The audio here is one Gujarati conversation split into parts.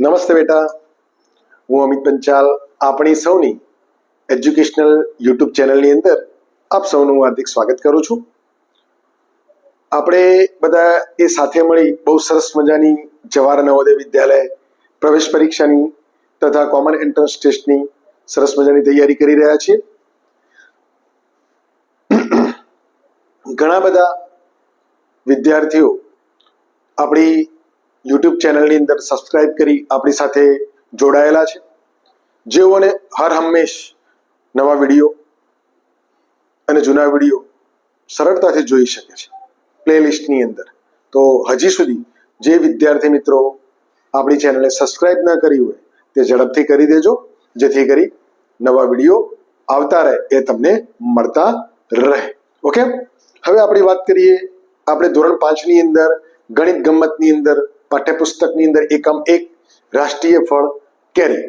નમસ્તે બેટા. હું અમિત પંચાલ, આપણી સૌની એજ્યુકેશનલ યુટ્યુબ ચેનલની અંદર આપ સૌનું હાર્દિક સ્વાગત કરું છું. આપણે બધા એ સાથે મળી બહુ સરસ મજાની જવાહર નવોદય વિદ્યાલય પ્રવેશ પરીક્ષાની તથા કોમન એન્ટ્રન્સ ટેસ્ટની સરસ મજાની તૈયારી કરી રહ્યા છીએ. ઘણા બધા વિદ્યાર્થીઓ આપણી યુટ્યુબ ચેનલની અંદર સબસ્ક્રાઇબ કરી આપણી સાથે જોડાયેલા છે. જેઓને હર હંમેશ નવા વીડિયો અને જૂના વીડિયો સરળતાથી જોઈ શકે છે પ્લેલિસ્ટની અંદર. તો હજી સુધી જે વિદ્યાર્થી મિત્રો આપણી ચેનલને સબસ્ક્રાઇબ ન કરી હોય તે ઝડપથી કરી દેજો, જેથી કરી નવા વીડિયો આવતા રહે, એ તમને મળતા રહે. ઓકે હવે આપણી વાત કરીએ આપણે ધોરણ પાંચની અંદર ગણિત ગમતની અંદર પાઠ્યપુસ્તકની અંદર એકમ એક રાષ્ટ્રીય ફળ કેરી.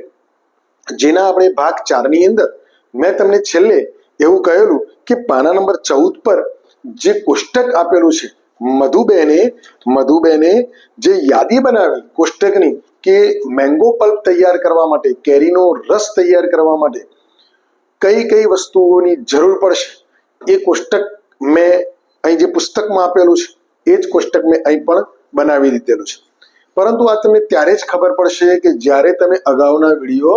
જેના આપણે ભાગ ચારની અંદર મેં તમને છેલ્લે એવું કહેલું કે પાના નંબર ચૌદ પર જે કોષ્ટક આપેલું છે, મધુબેને મધુબેને જે યાદી બનાવી કોષ્ટકની કે મેંગો પલ્પ તૈયાર કરવા માટે, કેરીનો રસ તૈયાર કરવા માટે કઈ કઈ વસ્તુઓની જરૂર પડશે, એ કોષ્ટક મેં અહીં જે પુસ્તકમાં આપેલું છે, એ જ કોષ્ટક મેં અહીં પણ બનાવી દીધેલું છે. પરંતુ આ તમને ત્યારે જ ખબર પડશે કે જ્યારે તમે અગાઉના વીડિયો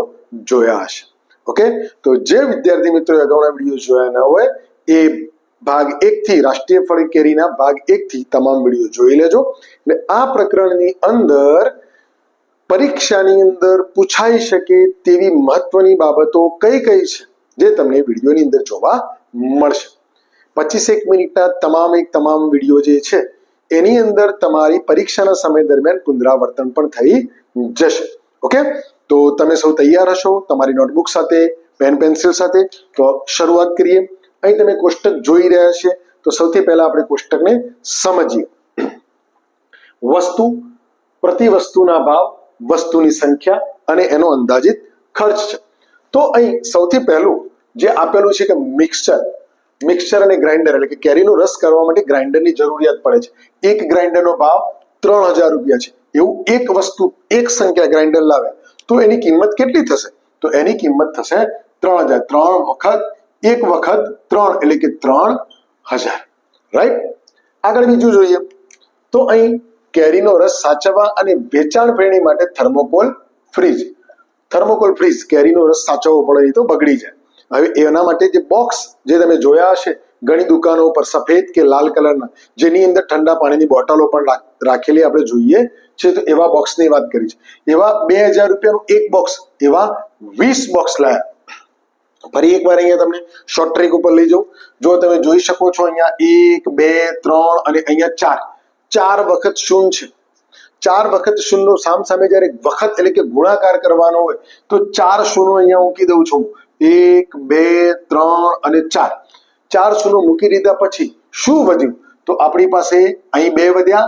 જોયા હશે. ઓકે? તો જે વિદ્યાર્થી મિત્રો અગાઉના વીડિયો જોયા ન હોય, એ ભાગ એક થી રાષ્ટ્રીય ફળ કેરીના ભાગ એક થી તમામ વીડિયો જોઈ લેજો. એટલે આ પ્રકરણની અંદર પરીક્ષાની અંદર પૂછાઈ શકે તેવી મહત્વની બાબતો કઈ કઈ છે, જે તમને વિડીયોની અંદર જોવા મળશે. પચીસેક મિનિટના તમામ એક તમામ વીડિયો જે છે એની અંદર તમારી પરીક્ષાના સમય દરમિયાન પુનરાવર્તન પણ થઈ જશે. ઓકે? તો તમે સૌ તૈયાર હશો તમારી નોટબુક સાથે, પેન, પેન્સિલ સાથે. તો શરૂઆત કરીએ. અહીં તમે કોષ્ટક જોઈ રહ્યા છે. તો સૌથી પહેલા આપણે કોષ્ટકને સમજીએ. વસ્તુ, પ્રતિ વસ્તુના ભાવ, વસ્તુની સંખ્યા અને એનો અંદાજિત ખર્ચ છે. તો અહીં સૌથી પહેલું જે આપેલું છે કે મિક્સચર મિક્સચર અને ગ્રાઇન્ડર એટલે કે કેરીનો રસ કરવા માટે ગ્રાઇન્ડરની જરૂરિયાત પડે છે. એક ગ્રાઇન્ડરનો ભાવ ત્રણ હજાર રૂપિયા છે. એવું એક વસ્તુ, એક સંખ્યા ગ્રાઇન્ડર લાવે, તો એની કિંમત કેટલી થશે? તો એની કિંમત થશે ત્રણ હજાર. ત્રણ વખત, એક વખત ત્રણ, એટલે કે ત્રણ હજાર. રાઈટ આગળ બીજું જોઈએ. તો અહીં કેરીનો રસ સાચવવા અને વેચાણ ફેરણી માટે થર્મોકોલ ફ્રીજ થર્મોકોલ ફ્રીજ કેરીનો રસ સાચવવો પડે એ તો બગડી જાય. હવે એના માટે જે બોક્સ જે તમે જોયા હશે, ઘણી દુકાનો ઉપર સફેદ કે લાલ કલરના, જેની અંદર ઠંડા પાણીની બોટલો પણ રાખેલી આપણે જોઈએ છે, તો એવા બોક્સની વાત કરી છે. એવા બે હજાર રૂપિયાનું એક બોક્સ એવા વીસ બોક્સ લાયા. ફરી એકવાર અહીંયા તમને શોર્ટ ટ્રેક ઉપર લઈ જાઉં. જો તમે જોઈ શકો છો અહીંયા એક, બે, ત્રણ અને અહીંયા ચાર. ચાર વખત શૂન્ય છે. ચાર વખત શૂન્યનો સામ સામે જ્યારે વખત એટલે કે ગુણાકાર કરવાનો હોય, તો ચાર શૂનો અહીંયા મૂકી દઉં છું. એક, બે, ત્રણ અને ચાર. ચાર શૂન્ય મૂકી દીધા પછી શું વધ્યું? તો આપણી પાસે અહીં બે વધ્યા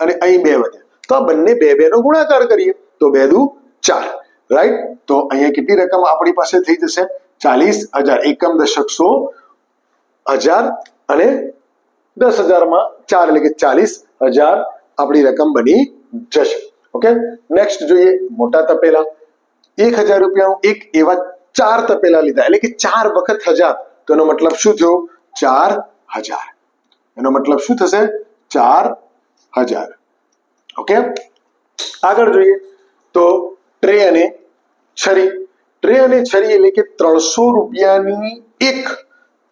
અને અહીં બે વધ્યા. તો આ બંને બે બે નો ગુણાકાર કરીએ. તો બે દુ ચાર. રાઈટ તો અહીંયા કેટલી રકમ આપણી પાસે થઈ જશે? ચાલીસ હજાર. એકમ દશક સો હજાર અને દસ હજારમાં ચાર એટલે કે ચાલીસ હજાર આપણી રકમ બની જશે. ઓકે નેક્સ્ટ જોઈએ મોટા તપેલા. એક હજાર રૂપિયાનું એક એવા ચાર તપેલા લીધા. એટલે કે ચાર વખત હજાર. તો એનો મતલબ શું થયો? ચાર હજાર. એનો મતલબ શું થશે? ચાર હજાર. ઓકે? આગળ જોઈએ. તો ટ્રે અને છરી. ટ્રે અને છરી એટલે કે ત્રણસો રૂપિયાની એક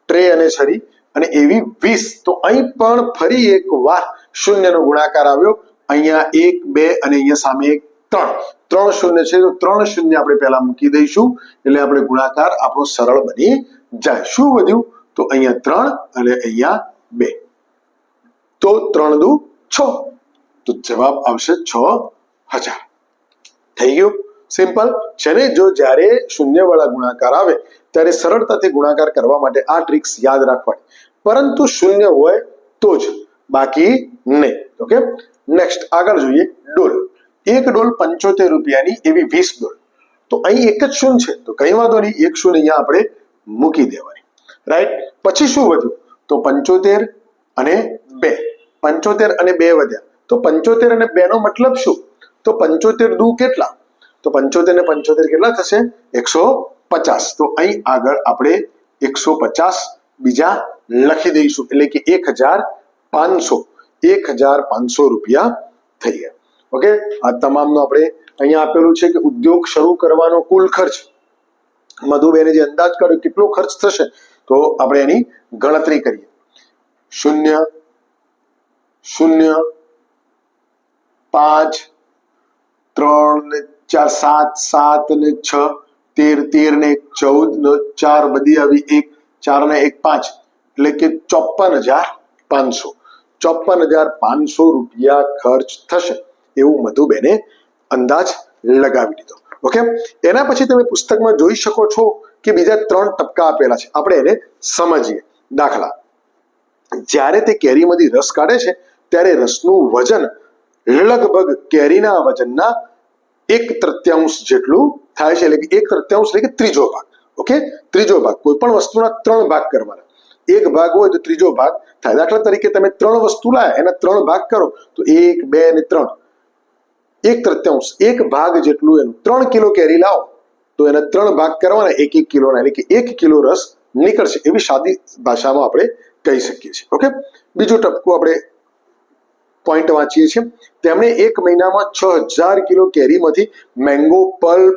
ટ્રે અને છરી અને એવી વીસ. તો અહીં પણ ફરી એક વાર શૂન્યનો ગુણાકાર આવ્યો. અહીંયા એક, બે અને અહીંયા સામે એક, ત્રણ. ત્રણ શૂન્ય છે, તો ત્રણ શૂન્ય આપણે પહેલા મૂકી દઈશું, એટલે આપણે ગુણાકાર આપણો સરળ બની જાય. શું વધ્યું? તો અહીંયા ત્રણ અને અહીંયા બે. તો ત્રણ દુ છ. તો જવાબ આવશે છ હજાર. થઈ ગયું? સિમ્પલ. છે ને જો જ્યારે શૂન્ય વાળા ગુણાકાર આવે, ત્યારે સરળતાથી ગુણાકાર કરવા માટે આ ટ્રિક્સ યાદ રાખવાની. પરંતુ શૂન્ય હોય તો જ. બાકી નહીં. ઓકે? નેક્સ્ટ આગળ જોઈએ. ડોલ. એક ડોલ પંચોતેર રૂપિયાની એવી વીસ ડોલ. તો અહીં એક જ શૂન્ય છે? તો કઈ વાંધો નહીં, એક શૂન્ય અહીંયા આપણે મૂકી દેવાની. રાઈટ પછી શું વધ્યું? તો પંચોતેર અને બે. પંચોતેર અને બે વધ્યા. તો પંચોતેર અને બે નો મતલબ શું? તો પંચોતેર દુ કેટલા? તો પંચોતેર ને પંચોતેર કેટલા થશે? એકસો પચાસ. તો અહીં આગળ આપણે એકસો પચાસ બીજા લખી દઈશું. એટલે કે એક હજાર પાંચસો. એક હજાર પાંચસો રૂપિયા થઈ ગયા. ઓકે? આ તમામનો આપણે અહીંયા આપેલું છે કે ઉદ્યોગ શરૂ કરવાનો કુલ ખર્ચ. મધુબેને જે અંદાજ કર્યો કેટલો ખર્ચ થશે, તો આપણે એની ગણતરી કરીએ. શૂન્ય શૂન્ય, પાંચ, ત્રણ ને ચાર, સાત સાત ને છ, તેર તેર ને ચૌદ ને ચાર, બધી આવી એક, ચાર ને એક, પાંચ. એટલે કે ચોપન હજાર પાંચસો. ચોપન હજાર પાંચસો રૂપિયા ખર્ચ થશે. એવું મધુબેને અંદાજ લગાવી દીધો. ઓકે એના પછી તમે પુસ્તકમાં જોઈ શકો છો કે બીજા ત્રણ ટપકા આપેલા છે. આપણે એને સમજીએ. દાખલા. જ્યારે તે કેરીમાંથી રસ કાઢે છે, ત્યારે રસનું વજન લગભગ કેરીના વજનના એક તૃત્યાંશ જેટલું થાય છે. એટલે કે એક તૃત્યાંશ એટલે કે ત્રીજો ભાગ. ઓકે ત્રીજો ભાગ. કોઈ પણ વસ્તુના ત્રણ ભાગ કરવાના. એક ભાગ હોય તો ત્રીજો ભાગ થાય. દાખલા તરીકે તમે ત્રણ વસ્તુ લાયા, એના ત્રણ ભાગ કરો, તો એક, બે અને ત્રણ. એક તૃત્યાંશ, એક ભાગ જેટલું એનું. ત્રણ કિલો કેરી લાવો, તો એને ત્રણ ભાગ કરવાના, એક એક કિલોના, એટલે કે એક કિલો રસ નીકળશે એવી સાદી ભાષામાં આપણે કહી શકીએ છીએ. ઓકે? બીજો ટપકું આપણે પોઈન્ટ વાંચીએ છીએ. તેમણે એક મહિનામાં છ હજાર કિલો કેરીમાંથી મેંગો પલ્પ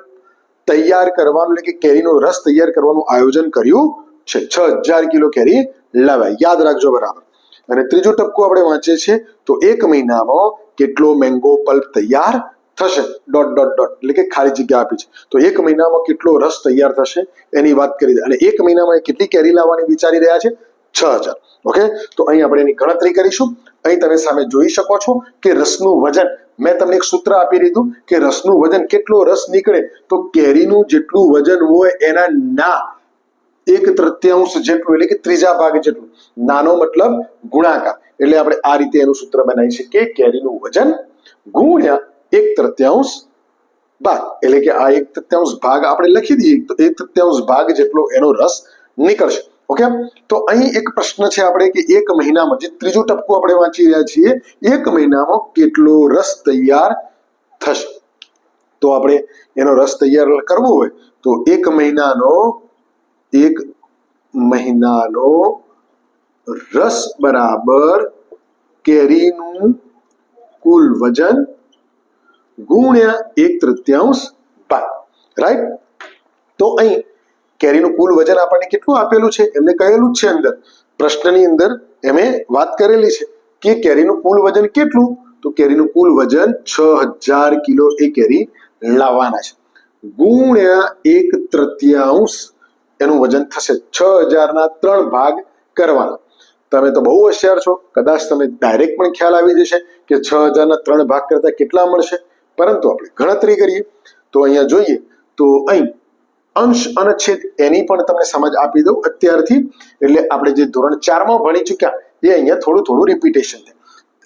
તૈયાર કરવાનું, એટલે કે કેરીનો રસ તૈયાર કરવાનું આયોજન કર્યું છે. છ હજાર કિલો કેરી લાવ્યા. યાદ રાખજો બરાબર. અને ત્રીજું ટપકો આપણે વાંચીએ છીએ, તો એક મહિનામાં કેટલો મેંગો પલ્પ તૈયાર થશે? ડોટ ડોટ ડોટ એટલે કે ખાલી જગ્યા આપી છે. તો એક મહિનામાં કેટલો રસ તૈયાર થશે? એની વાત કરી અને એક મહિનામાં કેટલી કેરી લાવવાની વિચારી રહ્યા છે? છ હજાર. ઓકે? તો અહીં આપણે એની ગણતરી કરીશું. અહીં તમે સામે જોઈ શકો છો કે રસનું વજન, મેં તમને એક સૂત્ર આપી દીધું કે રસનું વજન કેટલો રસ નીકળે. તો કેરીનું જેટલું વજન હોય એના ના એક તૃતીયાંશ જેટલું એટલે કે ત્રીજા ભાગ જેટલું. નાનો મતલબ ગુણાકાર. એટલે આપણે આ રીતે એનું સૂત્ર બનાવી શકીએ. કેરીનું વજન ગુણ્યા એક તૃતીયાંશ ભાગ. એટલે કે આ એક તૃતીયાંશ ભાગ આપણે લખી દઈએ. તો એક તૃતીયાંશ ભાગ જેટલો એનો રસ નીકળશે. ઓકે? તો અહીં એક પ્રશ્ન છે આપણે કે એક મહિનામાં જે ત્રીજું ટપકું આપણે વાંચી રહ્યા છીએ, એક મહિનામાં કેટલો રસ તૈયાર થશે? તો આપણે એનો રસ તૈયાર કરવો હોય, તો એક મહિનાનો એક મહિનાનો રસ બરાબર કેરીનું કુલ વજન ગુણ્યા એક તૃતીયાંશ ભાગ રાઈટ તો અહીં કેરીનું કુલ વજન આપણને કેટલું આપેલું છે? એમને કહેલું જ છે અંદર. પ્રશ્નની અંદર એમે વાત કરેલી છે કે કેરીનું કુલ વજન કેટલું? તો કેરીનું કુલ વજન છ હજાર કિલો એ કેરી લાવવાના છે. ગુણ્યા એક તૃતીયાંશ એનું વજન થશે. છ હજારના ત્રણ ભાગ કરવાના. તમે તો બહુ હોશિયાર છો. કદાચ તમે ડાયરેક્ટ પણ ખ્યાલ આવી જશે કે છ હજારના ત્રણ ભાગ કરતા કેટલા મળશે. પરંતુ આપણે ગણતરી કરીએ. તો અહીંયા જોઈએ તો અહીં અંશ અને છેદ એની પણ તમને સમજ આપી દઉં અત્યારથી. એટલે આપણે જે ધોરણ ચારમાં ભણી ચૂક્યા એ અહીંયા થોડું થોડું રિપીટેશન છે.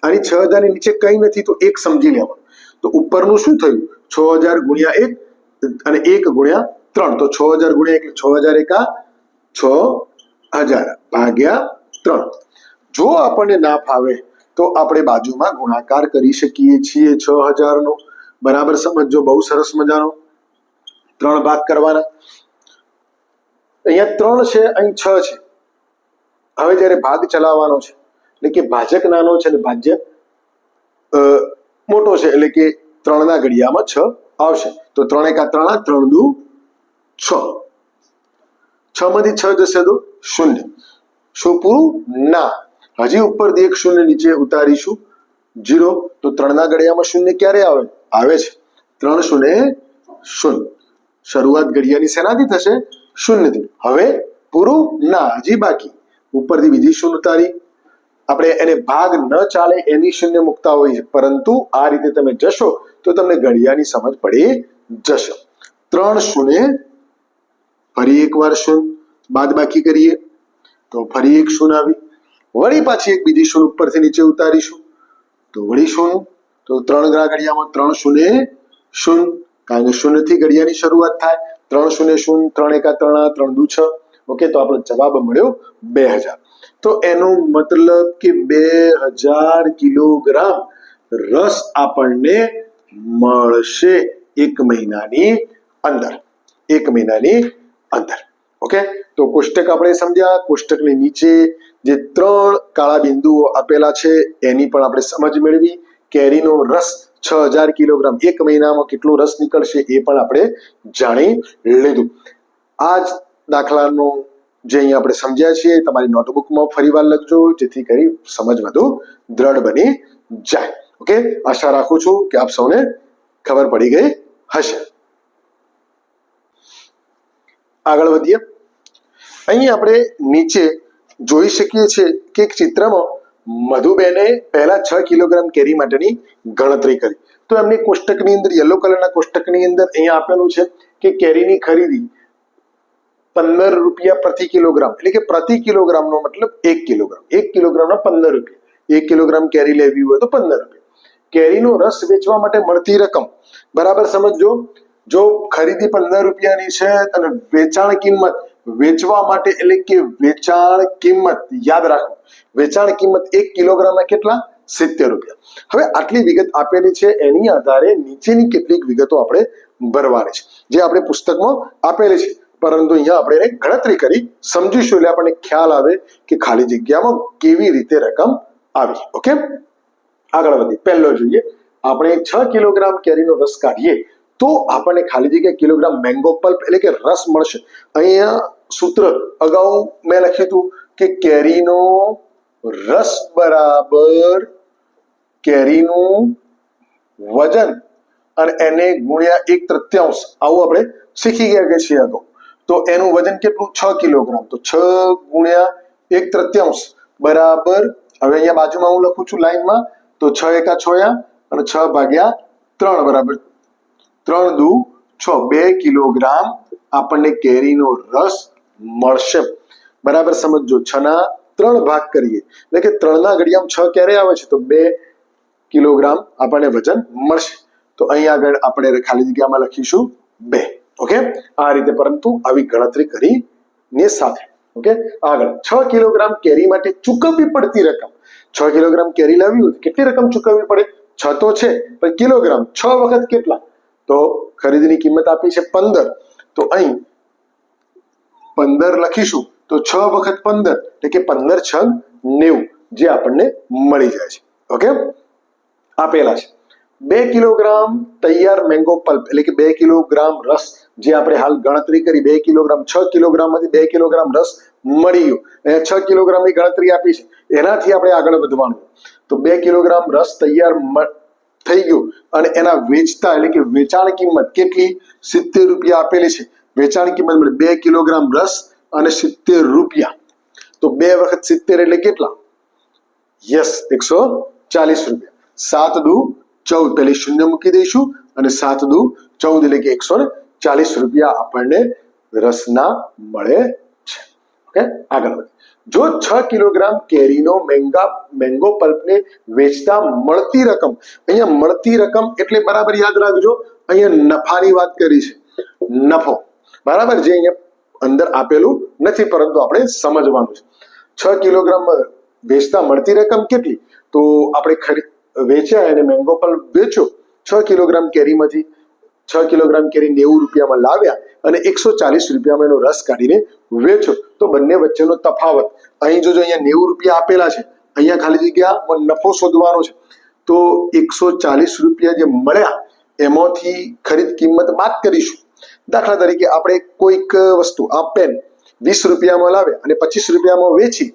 આની છ હજારની નીચે કંઈ નથી તો એક સમજી લેવાનું. તો ઉપરનું શું થયું? છ હજાર ગુણ્યા એક અને એક ગુણ્યા ત્રણ. તો છ હજાર ગુણ્યા એટલે છ હજાર એકા છ હજાર ભાગ્યા ત્રણ. જો આપણને ના ફાવે તો આપણે બાજુમાં ગુણાકાર કરી શકીએ છીએ છ હજારનો. બરાબર સમજો બહુ સરસ મજાનો. ત્રણ ભાગ કરવાના. અહીંયા ત્રણ છે, અહીં છ છે. હવે જ્યારે ભાગ ચલાવવાનો છે, એટલે કે ભાજક નાનો છે અને ભાજ્ય મોટો છે, એટલે કે ત્રણના ઘડિયામાં છ આવશે. તો ત્રણ એકા ત્રણ ત્રણ દુ છ. છ માંથી છ જશે તો શૂન્ય. શું પૂરું? ના. હજી ઉપરથી એક શૂન્ય નીચે ઉતારીશું. જીરો. તો ત્રણના ઘડિયામાં શૂન્ય ક્યારે આવે? આવે છે. ત્રણ શૂન્ય શૂન્ય. શરૂઆત ઘડિયાની શેનાથી થશે? શૂન્યથી. હવે પૂરું? ના. હજી બાકી. ઉપરથી બીજી શૂન્ય ઉતારી. આપણે એને ભાગ ન ચાલે એની શૂન્ય મુકતા હોય છે પરંતુ આ રીતે તમે જશો તો તમને ઘડિયાની સમજ પડી જશે. ત્રણ શૂન્ય ફરી એકવાર શૂન બાદ બાકી કરીએ. તો ફરી એક શૂન આવી. વળી પાછી એક બીજી શૂન ઉપરથી નીચે ઉતારીશું. તો વળી શૂન તો ત્રણ ઘડિયામાં ત્રણ શૂન્ય શૂન્ય કારણ કે શૂન્યથી ઘડિયાની શરૂઆત થાય. ત્રણ શૂન્ય શૂન્ય ત્રણ એકા ત્રણ ત્રણ દુ છ. ઓકે, તો આપણો જવાબ મળ્યો બે હજાર. તો એનો મતલબ કે બે હજાર કિલોગ્રામ રસ આપણને મળશે એક મહિનાની અંદર. એક મહિનાની અંદર ઓકે તો કોષ્ટક આપણે સમજ્યા. કોષ્ટકની નીચે જે ત્રણ કાળા બિંદુઓ આપેલા છે, એની પણ આપણે સમજ મેળવી. કેરીનો રસ છ હજાર કિલોગ્રામ. એક મહિનામાં કેટલો રસ નીકળશે એ પણ આપણે જાણી લીધું. આ જ દાખલાનો જે અહીંયા આપણે સમજ્યા છીએ, તમારી નોટબુકમાં ફરીવાર લખજો, જેથી કરી સમજ વધુ દ્રઢ બની જાય. ઓકે આશા રાખું છું કે આપ સૌને ખબર પડી ગઈ હશે. આગળ વધીએ. અહીં આપણે નીચે જોઈ શકીએ છીએ કે એક ચિત્રમાં મધુબેને પહેલા છ કિલોગ્રામ કેરી માટેની ગણતરી કરી. તો એમની કોષ્ટકની અંદર, યલો કલરના કોષ્ટકની અંદર અહીંયા આપેલું છે કે કેરીની ખરીદી પંદર રૂપિયા પ્રતિ કિલોગ્રામ, એટલે કે પ્રતિ કિલોગ્રામનો મતલબ એક કિલોગ્રામ. એક કિલોગ્રામના પંદર રૂપિયા. એક કિલોગ્રામ કેરી લેવી હોય તો પંદર રૂપિયા. કેરીનો રસ વેચવા માટે મળતી રકમ. બરાબર સમજો જો ખરીદી પંદર રૂપિયાની છે અને વેચાણ કિંમત વેચવા માટે એટલે કે વેચાણ કિંમત યાદ રાખો. વેચાણ કિંમત એક કિલોગ્રામના કેટલા? સિત્તેર રૂપિયા. હવે આટલી વિગત આપેલી છે, એની આધારે નીચેની કેટલીક વિગતો આપણે ભરવાની છે, જે આપણે પુસ્તકમાં આપેલી છે. પરંતુ અહીંયા આપણે ગણતરી કરી સમજીશું એટલે આપણને ખ્યાલ આવે કે ખાલી જગ્યામાં કેવી રીતે રકમ આવી. ઓકે? આગળ વધી. પહેલો જોઈએ. આપણે છ કિલોગ્રામ કેરીનો રસ કાઢીએ. તો આપણને ખાલી જગ્યા કિલોગ્રામ મેંગો પલ્પ એટલે કે રસ મળશે. અહીંયા સૂત્ર અગાઉ મેં લખ્યું હતું કે કેરીનો રસ બરાબર કેરીનું વજન અને એને ગુણ્યા એક તૃત્યાંશ. આવું આપણે શીખી ગયા કે છીએ અગાઉ તો એનું વજન કેટલું? છ કિલોગ્રામ તો છ ગુણ્યા એક તૃત્યાંશ. બરાબર. હવે અહીંયા બાજુમાં હું લખું છું લાઈનમાં. તો છ એકા છોયા અને છ ભાગ્યા ત્રણ. બરાબર. ત્રણ દુ છ, બે કિલોગ્રામ આપણને કેરીનો રસ મળશે. બરાબર સમજો છ ના ત્રણ ભાગ કરીએ. એટલે કે ત્રણના ઘડિયામાં છ ક્યારે આવે છે? તો બે કિલોગ્રામ આપણને વજન મળશે. તો અહીં આગળ આપણે ખાલી જગ્યામાં લખીશું બે. ઓકે? આ રીતે પરંતુ આવી ગણતરી કરીને સાથે. ઓકે? આગળ. છ કિલોગ્રામ કેરી માટે ચૂકવવી પડતી રકમ. છ કિલોગ્રામ કેરી લાવી હોય કેટલી રકમ ચૂકવવી પડે? છ તો છે, પણ કિલોગ્રામ છ વખત કેટલા? તો ખરીદીની કિંમત આપી છે પંદર. તો અહીં પંદર લખીશું તો છ વખત પંદર, એટલે કે પંદર છ નેવું, જે આપણને મળી જાય છે. ઓકે? આપેલા છે. બે કિલોગ્રામ તૈયાર મેંગો પલ્પ એટલે કે બે કિલોગ્રામ રસ, જે આપણે હાલ ગણતરી કરી, બે કિલોગ્રામ, છ કિલોગ્રામમાંથી બે કિલોગ્રામ રસ મળી ગયો. અહીંયા છ કિલોગ્રામની ગણતરી આપી છે. એનાથી આપણે આગળ વધવાનું. તો બે કિલોગ્રામ રસ તૈયાર થઈ ગયું. અને એના વેચતા એટલે કે વેચાણ કિંમત કેટલી? સિત્તેર રૂપિયા આપેલી છે. વેચાણ કિંમત મળે બે કિલોગ્રામ રસ અને સિત્તેર રૂપિયા. તો બે વખત સિત્તેર એટલે કેટલા? યસ, એકસો ચાલીસ રૂપિયા. સાત દુ ચૌદ. પેલી શૂન્ય મૂકી દઈશું અને સાત દુ ચૌદ એટલે કે એકસો ચાલીસ રૂપિયા આપણને રસના મળે ઓકે આગળ વધે જો છ કિલોગ્રામ કેરીનો મેંગા, મેંગો પલ્પને વેચતા મળતી રકમ, અહીંયા મળતી રકમ એટલે બરાબર યાદ રાખજો, અહીંયા નફાની વાત કરી છે. નફો. બરાબર? જે અહીંયા અંદર આપેલું નથી, પરંતુ આપણે સમજવાનું છે. છ કિલોગ્રામ વેચતા મળતી રકમ કેટલી? તો આપણે ખરી વેચ્યા અને મેંગો પલ્પ વેચો છ કિલોગ્રામ કેરીમાંથી છ કિલોગ્રામ કેરી નેવું રૂપિયામાં લાવ્યા અને એકસો ચાલીસ રૂપિયામાં એનો રસ કાઢીને વેચો તો બંને વચ્ચેનો તફાવત. અહીં જોજો, અહીંયા નેવું રૂપિયા આપેલા છે. અહીંયા ખાલી જગ્યા નફો શોધવાનો છે. તો એકસો ચાલીસ રૂપિયા જે મળ્યા, એમાંથી ખરીદ કિંમત બાદ કરીશું. દાખલા તરીકે આપણે કોઈક વસ્તુ, આ પેન, વીસ રૂપિયામાં લાવ્યા અને પચીસ રૂપિયામાં વેચી,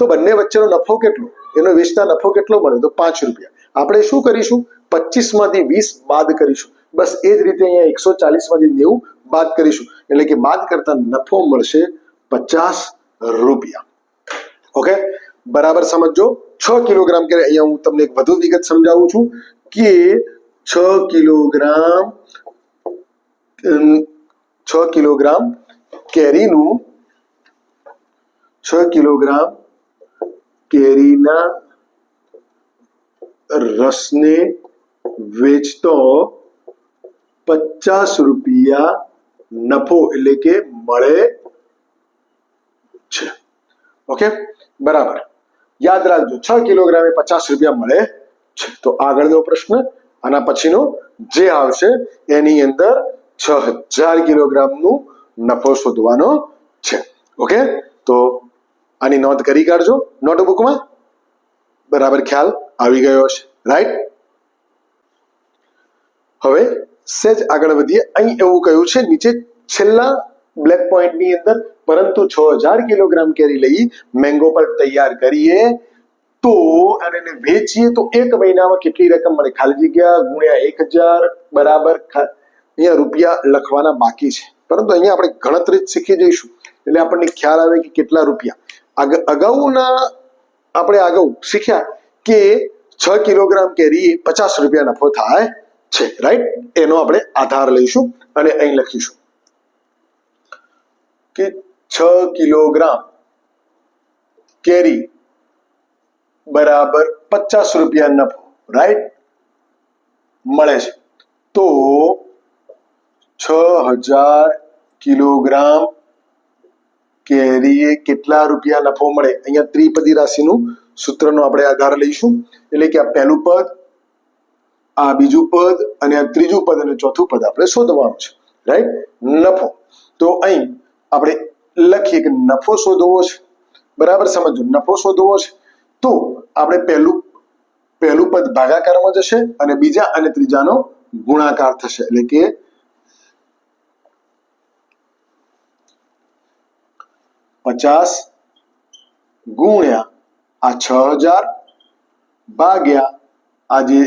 તો બંને વચ્ચેનો નફો કેટલો? એનો વેચતા નફો કેટલો મળે તો પાંચ રૂપિયા. આપણે શું કરીશું? પચીસમાંથી વીસ બાદ કરીશું. બસ એ જ રીતે અહીંયા એકસો ચાલીસમાંથી નેવું બાદ કરીશું. એટલે કે બાદ કરતા નફો મળશે પચાસ રૂપિયા. ઓકે? બરાબર સમજો છ કિલોગ્રામ કે અહીંયા હું તમને એક વધુ વિગત સમજાવું છું કે છ કિલોગ્રામ છ કિલોગ્રામ કેરીનું, છ કિલોગ્રામ કેરીના રસને વેચતો પચાસ રૂપિયા નફો એટલે કે મળે છે. ઓકે? બરાબર. યાદ રાખજો, છ કિલોગ્રામે પચાસ રૂપિયા મળે છે. તો આગળનો પ્રશ્ન, આના પછીનો જે આવશે, એની અંદર છ હજાર કિલોગ્રામનું નફો શોધવાનો છે. ઓકે? તો આની નોંધ કરી કાઢજો નોટબુકમાં. બરાબર ખ્યાલ આવી ગયો છે રાઈટ? હવે સેજ આગળ વધીએ. અહીં એવું કહ્યું છે, નીચે છેલ્લા બ્લેક પોઈન્ટની અંદર પરંતુ છ હજાર કિલોગ્રામ કેરી લઈ મેંગો પલ્પ તૈયાર કરીએ, તો એને વેચીએ, તો એક મહિનામાં કેટલી રકમ મળે? ખાલી જગ્યા ગુણ્યા એક હજાર બરાબર અહીંયા રૂપિયા લખવાના બાકી છે. પરંતુ અહીંયા આપણે ગણતરી શીખી જઈશું. એટલે આપણને ખ્યાલ આવે કે કેટલા રૂપિયા. અગાઉના આપણે અગાઉ શીખ્યા કે છ કિલોગ્રામ કેરી પચાસ રૂપિયા નફો થાય. છે રાઈટ એનો આપણે આધાર લઈશું અને અહીં લખીશું કે છ કિલોગ્રામ કેરી બરાબર પચાસ રૂપિયા નફો રાઈટ મળે છે. તો છ હજાર કિલોગ્રામ કેરીએ કેટલા રૂપિયા નફો મળે? અહીંયા ત્રિપદી રાશિનું સૂત્રનો આપણે આધાર લઈશું. એટલે કે આ પહેલું પદ આ બીજું પદ અને આ ત્રીજું પદ અને ચોથું પદ આપણે શોધવાનું છે. રાઈટ નફો. તો અહીં આપણે લખીએ કે નફો શોધવો છે. બરાબર સમજો? નફો શોધવો છે. તો આપણે પહેલું પહેલું પદ ભાગાકારમાં જશે અને બીજા અને ત્રીજાનો ગુણાકાર થશે. એટલે કે પચાસ ગુણ્યા આ છ હજાર ભાગ્યા આ જે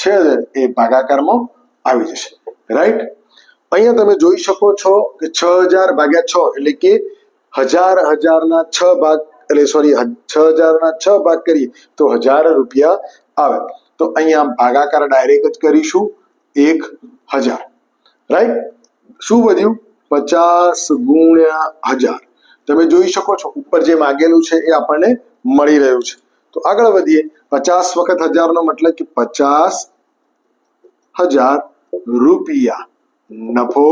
છે એ ભાગાકારમાં આવી જશે. રાઈટ અહીંયા તમે જોઈ શકો છો કે છ હજાર ભાગ્યા છ એટલે કે હજાર હજારના છ ભાગ, એટલે સોરી છ હજારના છ ભાગ કરીએ તો હજાર રૂપિયા આવે. તો અહીંયા ભાગાકાર ડાયરેક્ટ જ કરીશું, એક હજાર. રાઈટ શું વધ્યું? પચાસ ગુણ્યા હજાર. તમે જોઈ શકો છો, ઉપર જે માગેલું છે એ આપણને મળી રહ્યું છે. તો આગળ વધીએ. પચાસ વખત હજારનો મતલબ કે પચાસ હજાર રૂપિયા નફો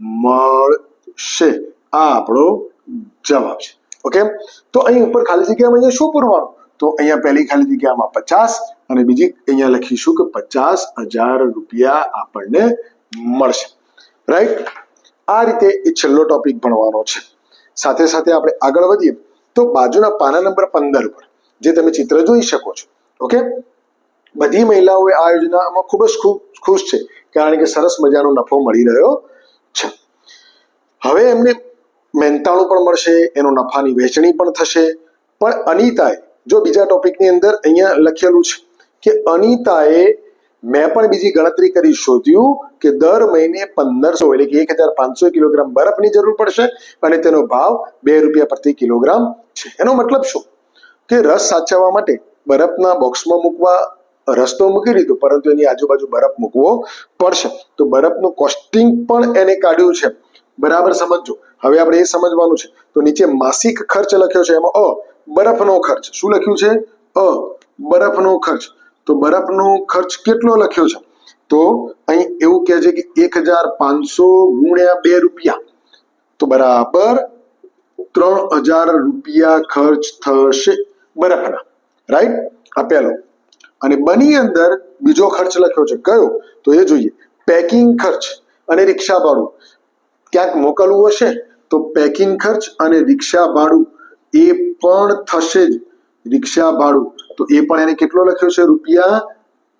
મળશે. આ આપણો જવાબ છે. ઓકે? તો અહીં ઉપર ખાલી જગ્યામાં અહીંયા શું પૂરવાનું? તો અહીંયા પહેલી ખાલી જગ્યામાં પચાસ અને બીજી અહીંયા લખીશું કે પચાસ હજાર રૂપિયા આપણને મળશે. રાઈટ આ રીતે એ છેલ્લો ટોપિક ભણવાનો છે. સાથે સાથે આપણે આગળ વધીએ. તો બાજુના પાના નંબર પંદર પર. જે તમે ચિત્ર જોઈ શકો છો. ઓકે બધી મહિલાઓએ આ યોજનામાં ખૂબ જ ખૂબ ખુશ છે. કારણ કે સરસ મજાનો નફો મળી રહ્યો છે. હવે એમને મહેનતાણું પણ મળશે, એનો નફાની વહેંચણી પણ થશે. પણ અનિતાએ, જો બીજા ટોપિકની અંદર અહીંયા લખેલું છે કે અનિતાએ મેં પણ બીજી ગણતરી કરી શોધ્યું કે દર મહિને પંદરસો એટલે કે એક હજાર પાંચસો કિલોગ્રામ બરફની જરૂર પડશે અને તેનો ભાવ બે રૂપિયા પ્રતિ કિલોગ્રામ છે. એનો મતલબ શું? કે રસ સાચવવા માટે બરફના બોક્સમાં મૂકવા રસ તો મૂકી દીધો, પરંતુ એની આજુબાજુ બરફ મૂકવો પડશે. તો બરફનું કોસ્ટિંગ પણ એને કાઢ્યું છે. બરાબર સમજજો? હવે આપણે એ સમજવાનું છે. તો નીચે માસિક ખર્ચ લખ્યો છે, એમાં અ, બરફનો ખર્ચ. શું લખ્યું છે? અ, બરફનો ખર્ચ. તો બરફનો ખર્ચ કેટલો લખ્યો છે? તો અહીં એવું કહે છે કે એક હજાર પાંચસો ગુણ્યા બે રૂપિયા. તો બરાબર ત્રણ હજાર રૂપિયા ખર્ચ થશે. બરફના રાઈટ આ પહેલો. અને બની અંદર બીજો ખર્ચ લખ્યો છે. કયો? તો એ જોઈએ. પેકિંગ ખર્ચ અને રિક્ષા ભાડું ક્યાંક મોકલવું હશે તો પેકિંગ ખર્ચ અને રિક્ષા ભાડું એ પણ થશે જ રિક્ષા ભાડું તો એ પણ એને કેટલો લખ્યો છે? રૂપિયા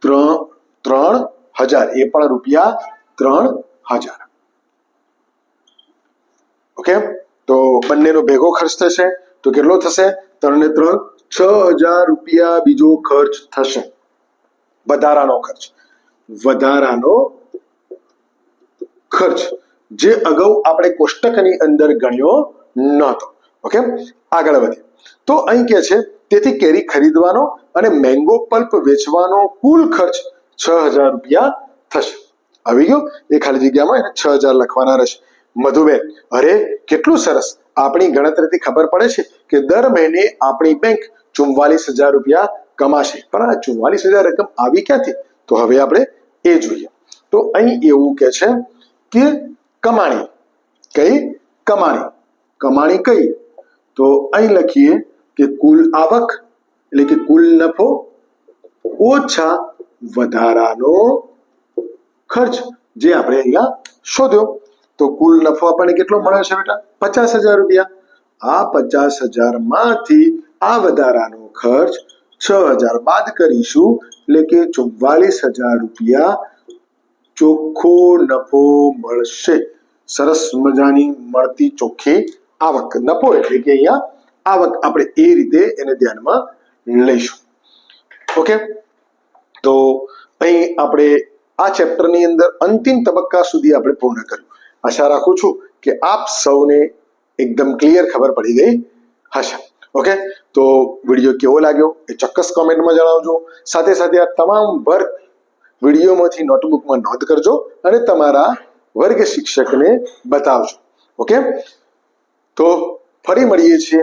ત્રણ ત્રણ હજાર. એ પણ રૂપિયા ત્રણ હજાર. ઓકે તો બંનેનો ભેગો ખર્ચ થશે. તો કેટલો થશે? ત્રણ ને ત્રણ છ હજાર રૂપિયા બીજો ખર્ચ થશે. વધારાનો ખર્ચ. વધારાનો ખર્ચ. જે અગાઉ આપણે કોષ્ટકની અંદર ગણ્યો નહોતો. ઓકે? આગળ વધીએ. તો અહીં કે છે, તેથી કેરી ખરીદવાનો અને મેંગો પલ્પ વેચવાનો કુલ ખર્ચ છ હજાર રૂપિયા થશે. આવી ગયો? એ ખાલી જગ્યામાં છ હજાર લખવાના રહેશે. મધુબેન, અરે, કેટલું સરસ. આપણી ગણતરીથી ખબર પડે છે કે દર મહિને આપણી બેંક ચુમ્વાલીસ હજાર રૂપિયા કમાશે. પણ આ ચુમ્વાલીસ હજાર રકમ આવી ક્યાંથી? તો હવે આપણે એ જોઈએ. તો અહીં એવું કે છે કે કમાણી. કઈ? કમાણી. કમાણી કઈ? તો અહીં લખીએ કે કુલ આવક, એટલે કે કુલ નફો, ઓછા વધારાનો ખર્ચ, જે આપણે અહીંયા શોધ્યો. તો કુલ નફો આપણને કેટલો મળે છે બેટા? પચાસ હજાર રૂપિયા. આ પચાસ હજારમાંથી આ વધારાનો ખર્ચ છ હજાર બાદ કરીશું, એટલે કે ચુમ્વાલીસ હજાર રૂપિયા ચોખ્ખો નફો મળશે. સરસ મજાની મળતી ચોખ્ખી આવક. નફો એટલે કે અહીંયા આવક આપણે એ રીતે એને ધ્યાનમાં લઈશું. ઓકે? તો અહીં આપણે આ ચેપ્ટરની અંદર અંતિમ તબક્કા સુધી આપણે પૂર્ણ કર્યું. આશા રાખું છું કે આપ સૌને એકદમ ક્લિયર ખબર પડી ગઈ હશે. ઓકે તો વીડિયો કેવો લાગ્યો એ ચોક્કસ કોમેન્ટમાં જણાવજો. સાથે સાથે આ તમામ વર્ગ વિડીયોમાંથી નોટબુકમાં નોંધ કરજો અને તમારા વર્ગ શિક્ષકને બતાવજો. ઓકે તો ફરી મળીએ છીએ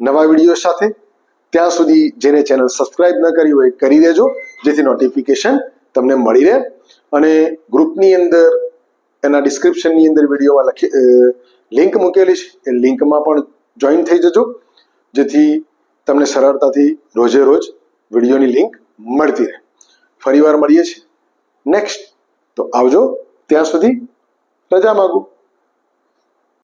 નવા વીડિયો સાથે. ત્યાં સુધી જેને ચેનલ સબસ્ક્રાઇબ ન કરી હોય કરી દેજો, જેથી નોટિફિકેશન તમને મળી રહે. અને ગ્રુપની અંદર, એના ડિસ્ક્રિપ્શનની અંદર વિડીયોમાં લખી લિંક મૂકેલી છે. એ લિંકમાં પણ જોઈન થઈ જજો. જેથી તમને સરળતાથી રોજે રોજ વિડીયોની લિંક મળતી રહે. ફરીવાર મળીએ છીએ. નેક્સ્ટ. તો આવજો. ત્યાં સુધી રજા માગું.